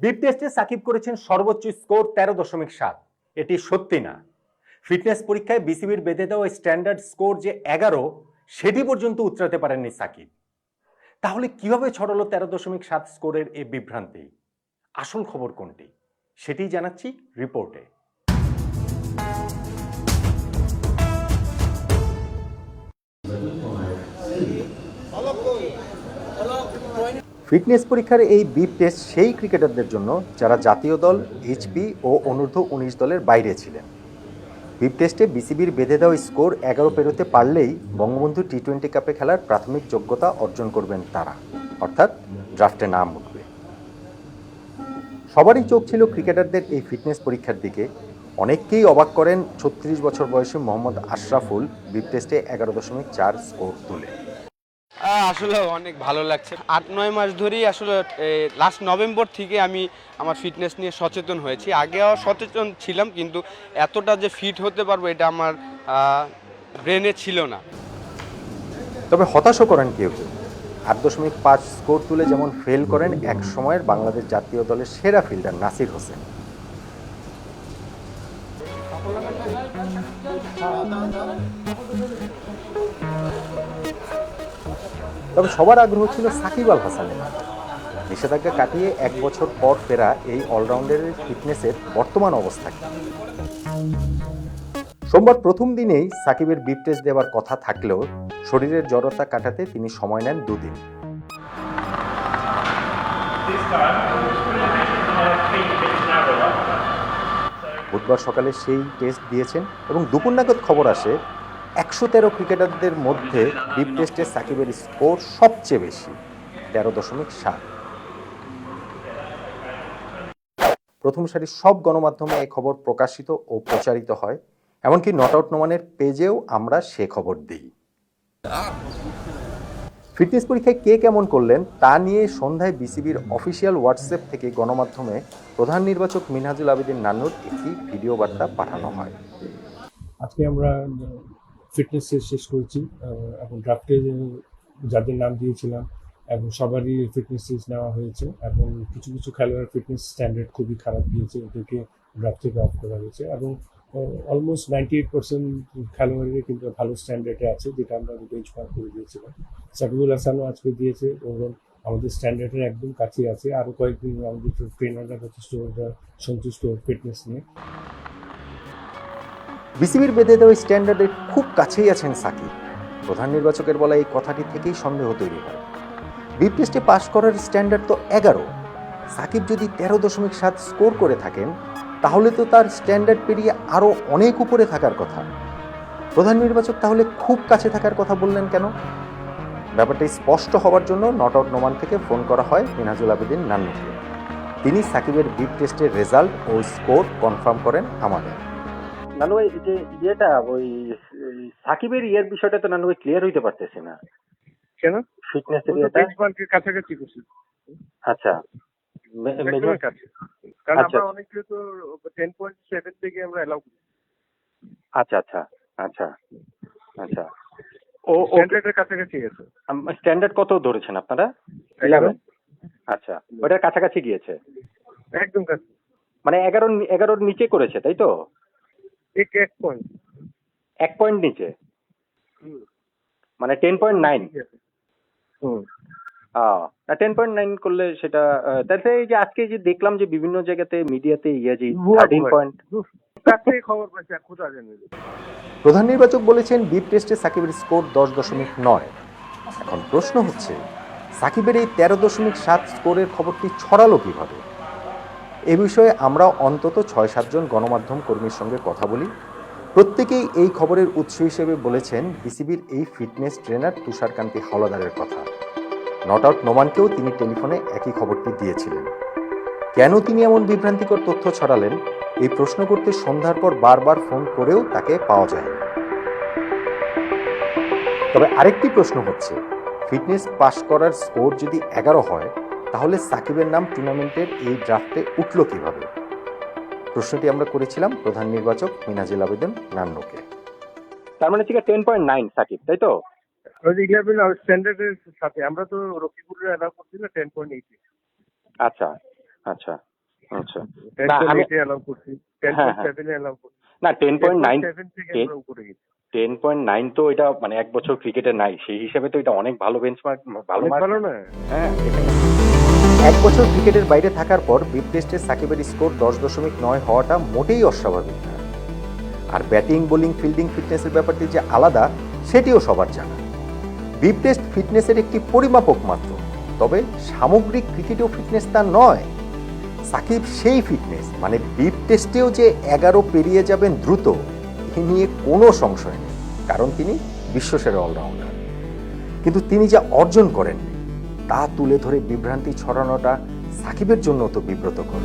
Beep টেস্টে সাকিব করেছেন সর্বোচ্চ স্কোর তেরো দশমিক সাত। এটি সত্যি না। ফিটনেস পরীক্ষায় বিসিবির বেঁধে দেওয়া স্ট্যান্ডার্ড স্কোর যে এগারো, সেটি পর্যন্ত উতরাতে পারেননি সাকিব। তাহলে কীভাবে ছড়ালো তেরো দশমিক সাত স্কোরের এই বিভ্রান্তি? আসল খবর কোনটি? সেটি জানাচ্ছি রিপোর্টে। ফিটনেস পরীক্ষার এই বিপ টেস্ট সেই ক্রিকেটারদের জন্য যারা জাতীয় দল এইচপি ও অনূর্ধ্ব উনিশ দলের বাইরে ছিলেন। বিপ টেস্টে বিসিবির বেঁধে দেওয়া স্কোর এগারো পেরোতে পারলেই বঙ্গবন্ধু টি টোয়েন্টি কাপে খেলার প্রাথমিক যোগ্যতা অর্জন করবেন তারা। অর্থাৎ ড্রাফটে নাম উঠবে। সবারই চোখ ছিল ক্রিকেটারদের এই ফিটনেস পরীক্ষার দিকে। অনেককেই অবাক করেন ছত্রিশ বছর বয়সী মোহাম্মদ আশরাফুল বিপ টেস্টে এগারো দশমিক চার স্কোর তুলে। আসলে অনেক ভালো লাগছে। আট, নয় মাস ধরেই আসলে লাস্ট নভেম্বর থেকে আমি আমার ফিটনেস নিয়ে সচেতন হয়েছি। আগেও সচেতন ছিলাম, কিন্তু এতটা যে ফিট হতে পারব এটা আমার ব্রেনে ছিল না। তবে হতাশও করেন কেউ কেউ। আট দশমিক পাঁচ স্কোর তুলে যেমন ফেল করেন, এক সময়ের বাংলাদেশ জাতীয় দলের সেরা ফিল্ডার নাসির হোসেন। তবে সবার আগ্রহ ছিল সাকিব আল হাসানের। নিষেধাজ্ঞা কাটিয়ে এক বছর পর ফেরা এই অলরাউন্ডারের ফিটনেসের বর্তমান অবস্থা। সোমবার প্রথম দিনেই সাকিবের বিপ টেস্ট দেওয়ার কথা থাকলেও শরীরের জড়তা কাটাতে তিনি সময় নেন দুদিন। বুধবার সকালে সেই টেস্ট দিয়েছেন এবং দুপুর নাগাদ খবর আসে একশো তেরো ক্রিকেটারদের মধ্যে বিপ টেস্টে সাকিবের স্কোর সবচেয়ে বেশি, তেরো দশমিক সাত। প্রথম সারির সব গণমাধ্যমে এই খবর প্রকাশিত ও প্রচারিত হয়, এমনকি নট আউট নোমানের পেজেও আমরা সে খবর দিই। ফিটনেস পরীক্ষায় কে কেমন করলেন, তা নিয়ে সন্ধ্যায় বিসিবির অফিসিয়াল হোয়াটসঅ্যাপ থেকে গণমাধ্যমে প্রধান নির্বাচক মিনহাজুল আবেদিন নান্নুর একটি ভিডিও বার্তা পাঠানো হয়। আজকে আমরা ফিটনেস শেষ করেছি এবং ড্রাফটে যাদের নাম দিয়েছিলাম, এবং সবারই ফিটনেস টেস্ট নেওয়া হয়েছে, এবং কিছু কিছু খেলোয়াড়ের ফিটনেস স্ট্যান্ডার্ড খুবই খারাপ দিয়েছে, ওদেরকে ড্রাফট থেকে অফ করা হয়েছে, এবং অলমোস্ট নাইনটি এইট পার্সেন্ট খেলোয়াড়ের কিন্তু ভালো স্ট্যান্ডার্ডে আছে, যেটা আমরা বেঞ্চ মার্ক করে দিয়েছিলাম। সাকিবুল হাসানও আজকে দিয়েছে, এবং আমাদের স্ট্যান্ডার্ডের একদম কাছে আছে। আরও কয়েকদিন আমাদের ট্রেনাররা যথেষ্ট সন্তুষ্ট ফিটনেস নিয়ে। বিসিবির বেঁধে দেওয়া স্ট্যান্ডার্ডের খুব কাছেই আছেন সাকিব। প্রধান নির্বাচকের বলা এই কথাটি থেকেই সন্দেহ তৈরি হয়। বিপ টেস্টে পাশ করার স্ট্যান্ডার্ড তো এগারো। সাকিব যদি তেরো দশমিক সাত স্কোর করে থাকেন, তাহলে তো তার স্ট্যান্ডার্ড পেরিয়ে আরও অনেক উপরে থাকার কথা। প্রধান নির্বাচক তাহলে খুব কাছে থাকার কথা বললেন কেন? ব্যাপারটি স্পষ্ট হওয়ার জন্য নট আউট নোমান থেকে ফোন করা হয় মিনাজুল আবেদিন নান্নুকে। তিনি সাকিবের বিপ টেস্টের রেজাল্ট ও স্কোর কনফার্ম করেন আমাদের। নানু ভাই যে ইয়েটা ওই সাকিবের ইয়ের বিষয়টা তো নানু ভাই ক্লিয়ার হইতে পারতেছে না। কেন? ফিটনেসের ওটা ইয়েটা। বেঞ্চমার্কের কাছাকাছি করছি। আচ্ছা। মে- কাছে। কারণ আচ্ছা। আমরা অনেকে তো টেন পয়েন্ট সেভেন থেকে আমরা অ্যালাউ করি। আচ্ছা আচ্ছা আচ্ছা আচ্ছা। ও ও স্ট্যান্ডার্ডের কাছাকাছি গেছে। স্ট্যান্ডার্ড কত ধরেছেন আপনারা? আচ্ছা ওটার কাছাকাছি গিয়েছে। একদম কাছে। মানে এগারো এগারোর নিচে করেছে তাই তো? এক এক পয়েন্ট এক পয়েন্ট নিচে। মানে ten point nine ten point nine করলে সেটা তাহলে এই যে আজকে যে দেখলাম যে বিভিন্ন জায়গাতে মিডিয়াতে ইয়ে যে থার্টিন পয়েন্ট। প্রধান নির্বাচক বলেছেন বিপ টেস্টে সাকিবের স্কোর দশ দশমিক নয়। এখন প্রশ্ন হচ্ছে সাকিবের এই তেরো দশমিক সাত স্কোরের খবরটি ছড়ালো কীভাবে? এ বিষয়ে আমরা অন্তত ছয় সাতজন গণমাধ্যম কর্মীর সঙ্গে কথা বলি। প্রত্যেকেই এই খবরের উৎস হিসেবে বলেছেন, বিসিবির এই ফিটনেস ট্রেনার তুষারকান্তি হাওলাদারের কথা। নট আউট নোমানকেও তিনি টেলিফোনে একই খবরটি দিয়েছিলেন। কেন তিনি এমন বিভ্রান্তিকর তথ্য ছড়ালেন? এই প্রশ্ন করতে সন্ধ্যার পর বারবার ফোন করেও তাকে পাওয়া যায় তবে আরেকটি প্রশ্ন হচ্ছে, ফিটনেস পাস করার স্কোর যদি এগারো হয় তাহলে সাকিবের নাম টুর্নামেন্টের এই ড্রাফটে উঠল কীভাবে? প্রশ্নটি আমরা করেছিলাম প্রধান নির্বাচক মিনাজিল আবেদন নান্নুকে। তার মানে ঠিক টেন পয়েন্ট নাইন সাকিব তাই তো? স্ট্যান্ডার্ডের সাথে আমরা তো রকিপুরের অ্যালাউ করছি না টেন পয়েন্ট এইট আচ্ছা আচ্ছা আচ্ছা। টেন না, পয়েন্ট আমি- এইটে অ্যালাউ করছি টেন পয়েন্ট। সেভেনে অ্যালাউ করছি। না টেন পয়েন্ট নাইন সেভেন থেকে উপরে গেছি। টেন পয়েন্ট নাইন তো এটা মানে এক বছর ক্রিকেটে নাই। সেই হিসেবে তো এটা অনেক ভালো বেঞ্চমার্ক ভালো ভালো না হ্যাঁ এক বছর ক্রিকেটের বাইরে থাকার পর বিপ টেস্টে সাকিবের স্কোর দশ দশমিক নয় হওয়াটা মোটেই অস্বাভাবিক না। আর ব্যাটিং বোলিং ফিল্ডিং ফিটনেসের ব্যাপারটি যে আলাদা সেটিও সবার জানা। বিপ টেস্ট ফিটনেসের একটি পরিমাপক মাত্র তবে সামগ্রিক ক্রিকেটেও ফিটনেস তা নয়। সাকিব সেই ফিটনেস মানে বিপ টেস্টেও যে এগারো পেরিয়ে যাবেন দ্রুত এ নিয়ে কোনো সংশয় নেই, কারণ তিনি বিশ্বসেরা অলরাউন্ডার। কিন্তু তিনি যা অর্জন করেন তা তুলে ধরে বিভ্রান্তি ছড়ানোটা সাকিবের জন্য তো বিব্রতকর।